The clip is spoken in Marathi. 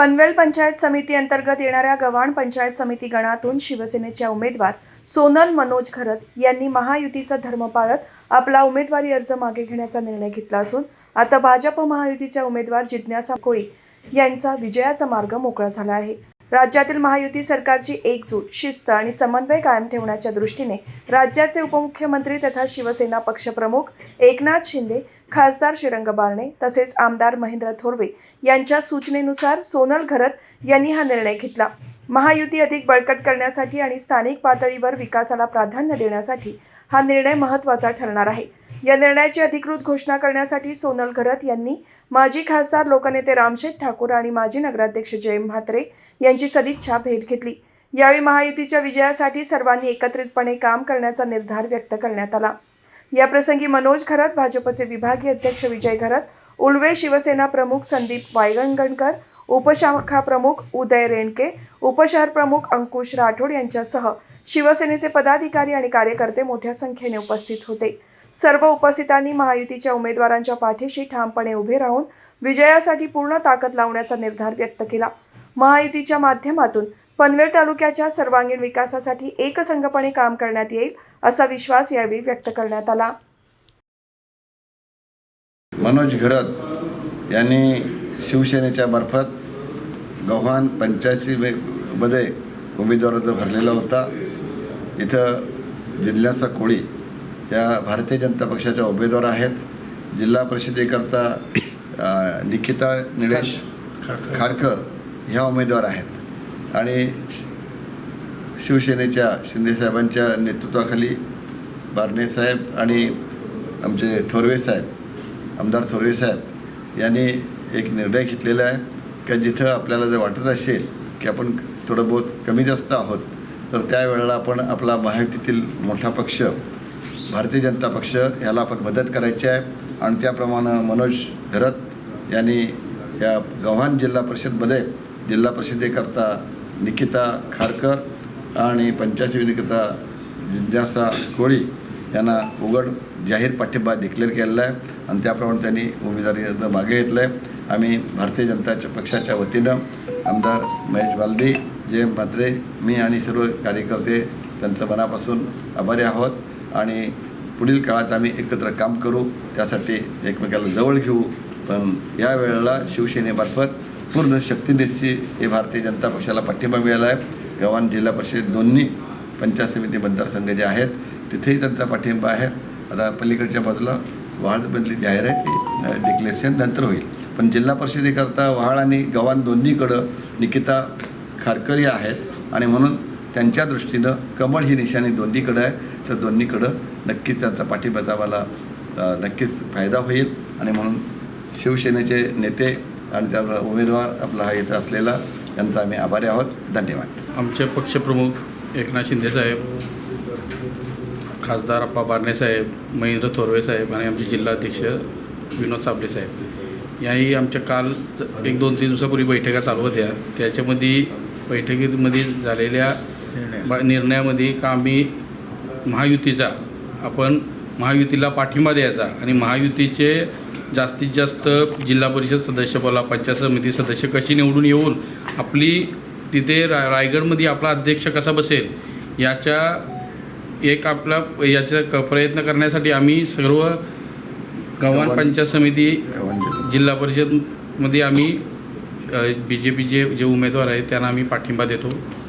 पनवेल पंचायत समिती अंतर्गत येणाऱ्या गव्हाण पंचायत समिती गणातून शिवसेनेच्या उमेदवार सोनल मनोज खरत यांनी महायुतीचा धर्म पाळत आपला उमेदवारी अर्ज मागे घेण्याचा निर्णय घेतला असून आता भाजप महायुतीच्या उमेदवार जिज्ञासा कोळी यांचा विजयाचा मार्ग मोकळा झाला आहे. राज्यातील महायुती सरकारची एकजूट शिस्त आणि समन्वय कायम ठेवण्याच्या दृष्टीने राज्याचे उपमुख्यमंत्री तथा शिवसेना पक्षप्रमुख एकनाथ शिंदे खासदार श्रीरंग बारणे तसेच आमदार महेंद्र थोरवे यांच्या सूचनेनुसार सोनल घरत यांनी हा निर्णय घेतला. महायुती अधिक बळकट करण्यासाठी आणि स्थानिक पातळीवर विकासाला प्राधान्य देण्यासाठी हा निर्णय महत्त्वाचा ठरणार आहे. या निर्णयाची अधिकृत घोषणा करण्यासाठी सोनल घरत यांनी माजी खासदार लोकनेते रामशेठ ठाकूर आणि माजी नगराध्यक्ष जय म्हात्रे यांची सदिच्छा भेट घेतली. यावेळी महायुतीच्या विजयासाठी सर्वांनी एकत्रितपणे काम करण्याचा निर्धार व्यक्त करण्यात आला. याप्रसंगी मनोज घरत भाजपचे विभागीय अध्यक्ष विजय घरत उल्वे शिवसेना प्रमुख संदीप वायगंगणकर उपशाखा प्रमुख उदय रेणके उपशहर प्रमुख अंकुश राठोड यांच्यासह शिवसेनेचे पदाधिकारी आणि कार्यकर्ते मोठ्या संख्येने उपस्थित होते. सर्व उपस्थितांनी महायुतीच्या उमेदवारांच्या पाठीशी ठामपणे उभे राहून विजयासाठी पूर्ण ताकद लावण्याचा निर्धार व्यक्त केला. महायुतीच्या माध्यमातून पनवेल तालुक्याच्या सर्वांगीण विकासासाठी एकसंघपणे काम करण्यात येईल असा विश्वास यावेळी व्यक्त करण्यात आला. मनोज घरत यांनी शिवसेनेच्या मार्फत गव्हाण पंचायतीमध्ये उमेदवार अर्ज भरलेला होता. इथं जिल्ह्याचा कोळी या भारतीय जनता पक्षाच्या उमेदवार आहेत. जिल्हा परिषदेकरता निकिता निलेश खारकर ह्या उमेदवार आहेत. आणि शिवसेनेच्या शिंदेसाहेबांच्या नेतृत्वाखाली बारणे साहेब आणि आमचे थोरवे साहेब आमदार थोरवे साहेब यांनी एक निर्णय घेतलेला आहे. की जिथं आपल्याला जर वाटत असेल की आपण थोडं बहुत कमी जास्त आहोत तर त्यावेळेला आपण आपला महायुतीतील मोठा पक्ष भारतीय जनता पक्ष याला आपण मदत करायची आहे. आणि त्याप्रमाणे मनोज घरत यांनी या गव्हाण जिल्हा परिषदमध्ये जिल्हा परिषदेकरता निकिता खारकर आणि पंचायत समितीकरता जिज्ञासा कोळी यांना उघड जाहीर पाठिंबा डिक्लेअर केलेला आहे. आणि त्याप्रमाणे त्यांनी उमेदवारी अर्ज मागे घेतलं आहे आम्ही भारतीय जनता पक्षाच्या वतीनं आमदार महेश बालदी जय म्हात्रे मी आणि सर्व कार्यकर्ते त्यांचं मनापासून आभारी आहोत. आणि पुढील काळात आम्ही एकत्र काम करू त्यासाठी एकमेकाला जवळ घेऊ. पण या वेळेला शिवसेनेमार्फत पूर्ण शक्तिनिशी हे भारतीय जनता पक्षाला पाठिंबा मिळाला आहे. गव्हाण जिल्हा परिषद दोन्ही पंचायत समिती मतदारसंघ जे आहेत तिथेही त्यांचा पाठिंबा आहे. आता पलीकडच्या बाजूला वहाडमधली जाहीर आहे ती डिक्लेरेशन नंतर होईल. पण जिल्हा परिषदेकरता वहाळ आणि गव्हाण दोन्हीकडं निकिता खारकरी आहेत आणि म्हणून त्यांच्या दृष्टीनं कमळ ही निशाणी दोन्हीकडं आहे. तर दोन्हीकडं नक्कीच त्यांचा पाठिंब्याचा मला अ, नक्कीच फायदा होईल. आणि म्हणून शिवसेनेचे नेते आणि त्या उमेदवार आपला हा इथं असलेला यांचा आम्ही आभारी आहोत. धन्यवाद. आमचे पक्षप्रमुख एकनाथ शिंदेसाहेब खासदार अप्पा बारणे साहेब महेंद्र थोरवे साहेब आणि आमचे जिल्हाध्यक्ष विनोद साबळे साहेब. याही आमच्या काल एक दोन तीन दिवसापूर्वी बैठका चालू होत्या. त्याच्यामध्ये बैठकीमध्ये झालेल्या निर्णयामध्ये का आम्ही महायुतीचा आपण महायुतीला पाठिंबा द्यायचा आणि महायुतीचे जास्तीत जास्त जिल्हा परिषद सदस्य बोला पंचायत समिती सदस्य कशी निवडून येऊन आपली तिथे रा रायगडमध्ये आपला अध्यक्ष कसा बसेल याच्या एक आपला याचा क प्रयत्न करण्यासाठी आम्ही सर्व गव्हाण पंचायत समिती. जिल्हा परिषदमध्ये आम्ही बी जे पीचे जे उमेदवार आहेत त्यांना आम्ही पाठिंबा देतो